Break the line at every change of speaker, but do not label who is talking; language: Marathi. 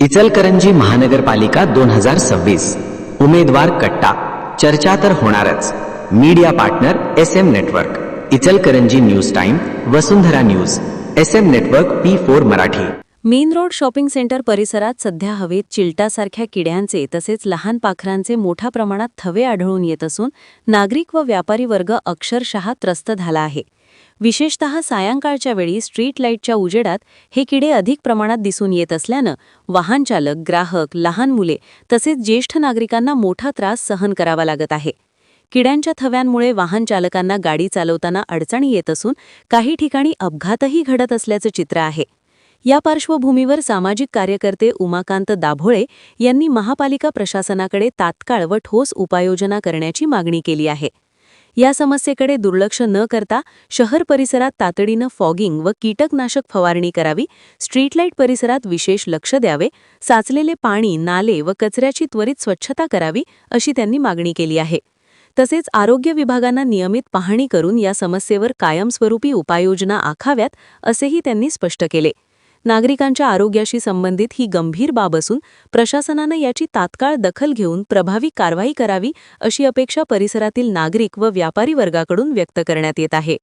इचलकरंजी महानगरपालिका दोन हजार सव्वीस. उमेदवार कट्टा. चर्चा तर होणारच. Media partner S M network. Ichalkaranji news time Vasundhara news. S M network P four Marathi.
Main road shopping centre परिसरात सध्या हवेत चिलटासारख्या किड्यांचे तसेच लहान पाखरांचे मोठ्या प्रमाणात थवे आढळून येत असून नागरिक व व्यापारी वर्ग अक्षरशः त्रस्त झाला आहे. विशेषतः सायंकाळच्या वेळी स्ट्रीट लाईटच्या उजेडात हे किडे अधिक प्रमाणात दिसून येत असल्यानं वाहनचालक ग्राहक लहान मुले तसेच ज्येष्ठ नागरिकांना मोठा त्रास सहन करावा लागत आहे. किड्यांच्या थव्यांमुळे वाहन चालकांना गाडी चालवताना अडचणी येत असून काही ठिकाणी अपघातही घडत असल्याचं चित्र आहे. या पार्श्वभूमीवर सामाजिक कार्यकर्ते उमाकांत दाभोळे यांनी महापालिका प्रशासनाकडे तात्काळ व ठोस उपाययोजना करण्याची मागणी केली आहे. या समस्येकडे दुर्लक्ष न करता शहर परिसरात तातडीनं फॉगिंग व कीटकनाशक फवारणी करावी स्ट्रीटलाईट परिसरात विशेष लक्ष द्यावे साचलेले पाणी नाले व कचऱ्याची त्वरित स्वच्छता करावी अशी त्यांनी मागणी केली आहे. तसेच आरोग्य विभागांना नियमित पाहणी करून या समस्येवर कायमस्वरूपी उपाययोजना आखाव्यात असेही त्यांनी स्पष्ट केले. नागरिकांच्या आरोग्याशी संबंधित ही गंभीर बाब असून प्रशासनानं याची तात्काळ दखल घेऊन प्रभावी कारवाई करावी अशी अपेक्षा परिसरातील नागरिक व व्यापारी वर्गाकडून व्यक्त करण्यात येत आहे.